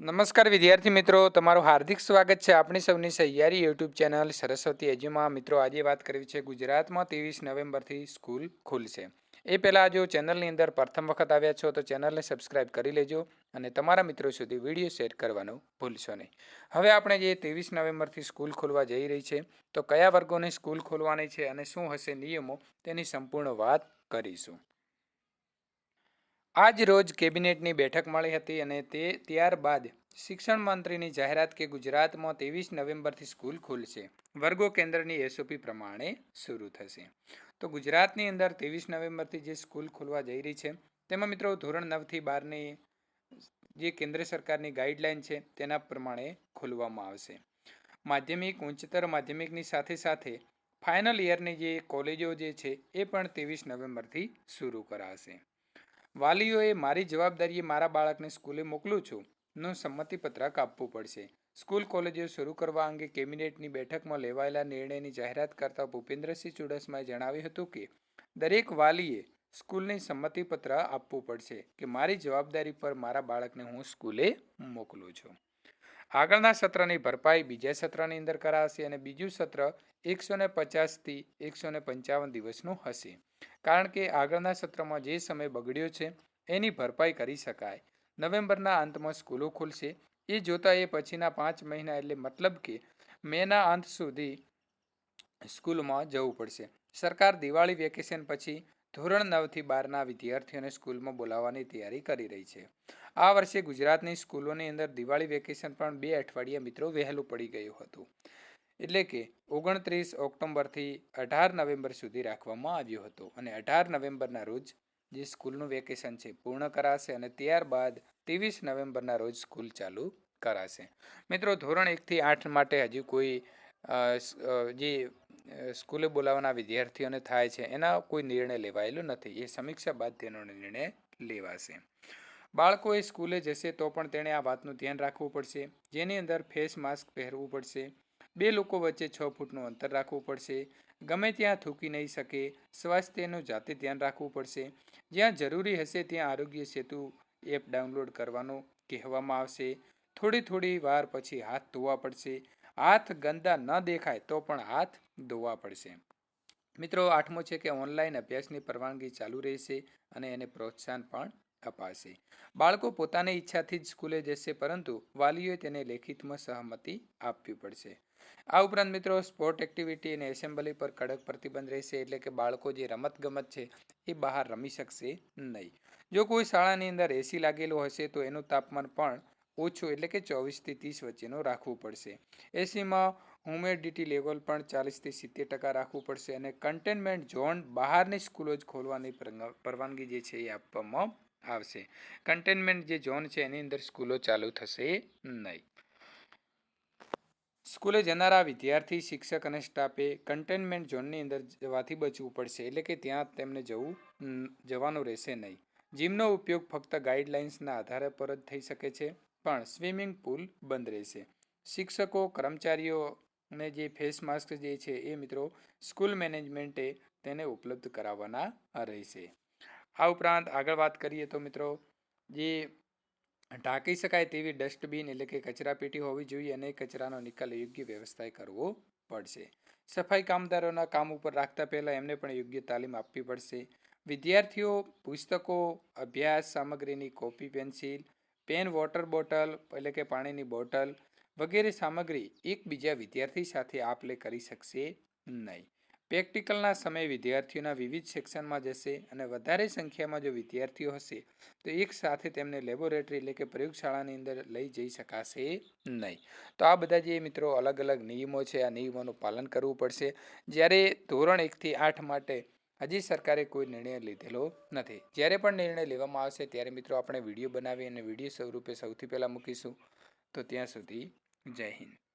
નમસ્કાર વિદ્યાર્થી મિત્રો, તમારું હાર્દિક સ્વાગત છે આપણી સૌની સહિયારી યુટ્યુબ ચેનલ સરસ્વતી એજ્યુમાં. મિત્રો, આજે વાત કરવી છે ગુજરાતમાં ત્રેવીસ નવેમ્બરથી સ્કૂલ ખુલશે. એ પહેલાં જો ચેનલની અંદર પ્રથમ વખત આવ્યા છો તો ચેનલને સબસ્ક્રાઇબ કરી લેજો અને તમારા મિત્રો સુધી વીડિયો શેર કરવાનું ભૂલશો નહીં. હવે આપણે જે ત્રેવીસ નવેમ્બરથી સ્કૂલ ખોલવા જઈ રહી છે, તો કયા વર્ગોની સ્કૂલ ખોલવાની છે અને શું હશે નિયમો તેની સંપૂર્ણ વાત કરીશું. આજ રોજ કેબિનેટની બેઠક મળી હતી અને તે ત્યારબાદ શિક્ષણ મંત્રીની જાહેરાત કે ગુજરાતમાં ત્રેવીસ નવેમ્બરથી સ્કૂલ ખુલશે. વર્ગો કેન્દ્રની એસઓપી પ્રમાણે શરૂ થશે. તો ગુજરાતની અંદર ત્રેવીસ નવેમ્બરથી જે સ્કૂલ ખુલવા જઈ રહી છે, તેમાં મિત્રો ધોરણ નવથી બારની જે કેન્દ્ર સરકારની ગાઈડલાઈન છે, તેના પ્રમાણે ખોલવામાં આવશે. માધ્યમિક, ઉચ્ચતર માધ્યમિકની સાથે સાથે ફાઇનલ યરની જે કોલેજો જે છે, એ પણ ત્રેવીસ નવેમ્બરથી શરૂ કરાશે. વાલીઓએ મારી જવાબદારીએ મારા બાળકને સ્કૂલે મોકલું છું. નું સંમતિપત્રક આપવું પડશે. સ્કૂલ કોલેજો શરૂ કરવા અંગે કેબિનેટની બેઠકમાં લેવાયેલા નિર્ણયની જાહેરાત કરતા ભૂપેન્દ્રસિંહ ચુડાસમાએ જણાવ્યું હતું કે, દરેક વાલીએ સ્કૂલની સંમતિપત્ર આપવું પડશે કે મારી જવાબદારી પર મારા બાળકને હું સ્કૂલે મોકલું છું. આગળના સત્રની ભરપાઈ બીજા સત્રની અંદર કરાશે અને બીજું સત્ર એકસો ને પચાસથી એકસો ને પંચાવન દિવસનું હશે. કારણ કે આગળના સત્રમાં જે સમય બગડ્યો છે, એની ભરપાઈ કરી શકાય. નવેમ્બરના અંતમાં સ્કૂલો ખુલશે. એ જોતાં એ પછીના પાંચ મહિના એટલે મતલબ કે મેના અંત સુધી સ્કૂલમાં જવું પડશે. સરકાર દિવાળી વેકેશન પછી ધોરણ નવથી બારના વિદ્યાર્થીઓને સ્કૂલમાં બોલાવવાની તૈયારી કરી રહી છે. આ વર્ષે ગુજરાતની સ્કૂલોની અંદર દિવાળી વેકેશન પણ બે અઠવાડિયા મિત્રો વહેલું પડી ગયું હતું. એટલે કે ઓગણત્રીસ ઓક્ટોબરથી અઢાર નવેમ્બર સુધી રાખવામાં આવ્યો હતો. અને અઢાર નવેમ્બરના રોજ જે સ્કૂલનું વેકેશન છે, પૂર્ણ કરાશે અને ત્યારબાદ ત્રેવીસ નવેમ્બરના રોજ સ્કૂલ ચાલુ કરાશે. મિત્રો, ધોરણ એકથી આઠ માટે હજુ કોઈ જે સ્કૂલે બોલાવવાના વિદ્યાર્થીઓને થાય છે, એના કોઈ નિર્ણય લેવાયેલો નથી. એ સમીક્ષા બાદ તેનો નિર્ણય લેવાશે. બાળકોએ સ્કૂલે જશે તો પણ તેણે આ વાતનું ધ્યાન રાખવું પડશે. જેની અંદર ફેસ માસ્ક પહેરવું પડશે. બે લોકો વચ્ચે છ ફૂટનું અંતર રાખવું પડશે. ગમે ત્યાં થૂકી નહીં શકે, સ્વાસ્થ્યનું જાતે ધ્યાન રાખવું પડશે. જ્યાં જરૂરી હશે ત્યાં આરોગ્ય સેતુ એપ ડાઉનલોડ કરવાનું કહેવામાં આવશે. થોડી થોડી વાર પછી હાથ ધોવા પડશે. હાથ ગંદા ન દેખાય તો પણ હાથ ધોવા પડશે. મિત્રો, આઠમો છે કે ઓનલાઈન અભ્યાસની પરવાનગી ચાલુ રહેશે અને એને પ્રોત્સાહન પણ અપાશે બાળકો પોતાની ઈચ્છાથી જ સ્કૂલે જશે, પરંતુ વાલીઓએ તેને લેખિતમાં સહમતિ આપવી પડશે. આ ઉપરાંત મિત્રો, સ્પોર્ટ એક્ટિવિટી અને એસેમ્બલી પર કડક પ્રતિબંધ રહેશે એટલે કે બાળકો જે રમત ગમત છે એ બહાર રમી શકશે નહીં. જો કોઈ શાળાની અંદર એસી લાગેલું હશે, તો એનું તાપમાન પણ ઓછું એટલે કે ચોવીસથી ત્રીસ વચ્ચેનું રાખવું પડશે. એસીમાં હ્યુમિડિટી લેવલ પણ ચાલીસથી સિત્તેર ટકા રાખવું પડશે અને કન્ટેનમેન્ટ ઝોન બહારની સ્કૂલો જ ખોલવાની પરવાનગી જે છે એ આપવામાં આવશે. કન્ટેનમેન્ટ જે ઝોન છે, એની અંદર સ્કૂલો ચાલુ થશે નહીં. સ્કૂલે જનારા વિદ્યાર્થી, શિક્ષક અને સ્ટાફે કન્ટેનમેન્ટ ઝોનની અંદર જવાથી બચવું પડશે. એટલે કે ત્યાં તેમને જવું જવાનું રહેશે નહીં. જીમનો ઉપયોગ ફક્ત ગાઈડલાઇન્સના આધારે પર જ થઈ શકે છે, પણ સ્વિમિંગ પુલ બંધ રહેશે. શિક્ષકો, કર્મચારીઓને જે ફેસ માસ્ક જે છે એ મિત્રો સ્કૂલ મેનેજમેન્ટે તેને ઉપલબ્ધ કરાવવાના રહેશે. આ ઉપરાંત આગળ વાત કરીએ તો મિત્રો, જે ઢાંકી શકાય તેવી ડસ્ટબિન એટલે કે કચરાપેટી હોવી જોઈએ અને કચરાનો નિકાલ યોગ્ય વ્યવસ્થાએ કરવો પડશે. સફાઈ કામદારોના કામ ઉપર રાખતા પહેલાં એમને પણ યોગ્ય તાલીમ આપવી પડશે. વિદ્યાર્થીઓ, પુસ્તકો, અભ્યાસ સામગ્રીની copy, pencil, pen, water bottle એટલે કે પાણીની બોટલ વગેરે સામગ્રી એકબીજા વિદ્યાર્થી સાથે આપ લે કરી શકશે નહીં. પ્રેક્ટિકલના સમયે વિદ્યાર્થીઓના વિવિધ સેક્શનમાં જશે અને વધારે સંખ્યામાં જો વિદ્યાર્થીઓ હશે, તો એક સાથે તેમને લેબોરેટરી એટલે કે પ્રયોગશાળાની અંદર લઈ જઈ શકાશે નહીં. તો આ બધા જે મિત્રો અલગ અલગ નિયમો છે, આ નિયમોનું પાલન કરવું પડશે. જ્યારે ધોરણ એકથી આઠ માટે હજી સરકારે કોઈ નિર્ણય લીધેલો નથી. જ્યારે પણ નિર્ણય લેવામાં આવશે, ત્યારે મિત્રો આપણે વીડિયો બનાવી અને વીડિયો સ્વરૂપે સૌથી પહેલાં મૂકીશું. તો ત્યાં સુધી જય હિન્દ.